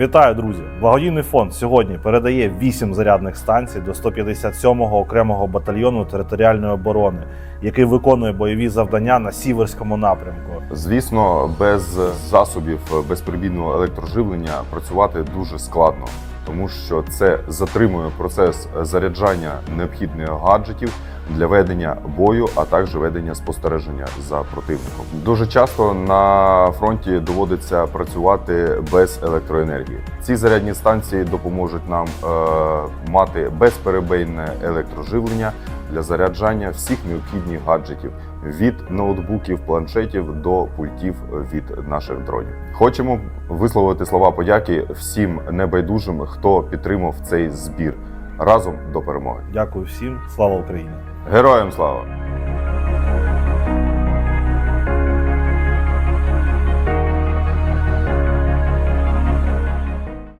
Вітаю, друзі! Благодійний фонд сьогодні передає 8 зарядних станцій до 157-го окремого батальйону територіальної оборони, який виконує бойові завдання на сіверському напрямку. Звісно, без засобів безперебійного електроживлення працювати дуже складно, тому що це затримує процес заряджання необхідних гаджетів для ведення бою, а також ведення спостереження за противником. Дуже часто на фронті доводиться працювати без електроенергії. Ці зарядні станції допоможуть нам е, мати безперебійне електроживлення для заряджання всіх необхідних гаджетів від ноутбуків, планшетів до пультів від наших дронів. Хочемо висловити слова подяки всім небайдужим, хто підтримав цей збір разом до перемоги. Дякую всім, слава Україні! Героям слава!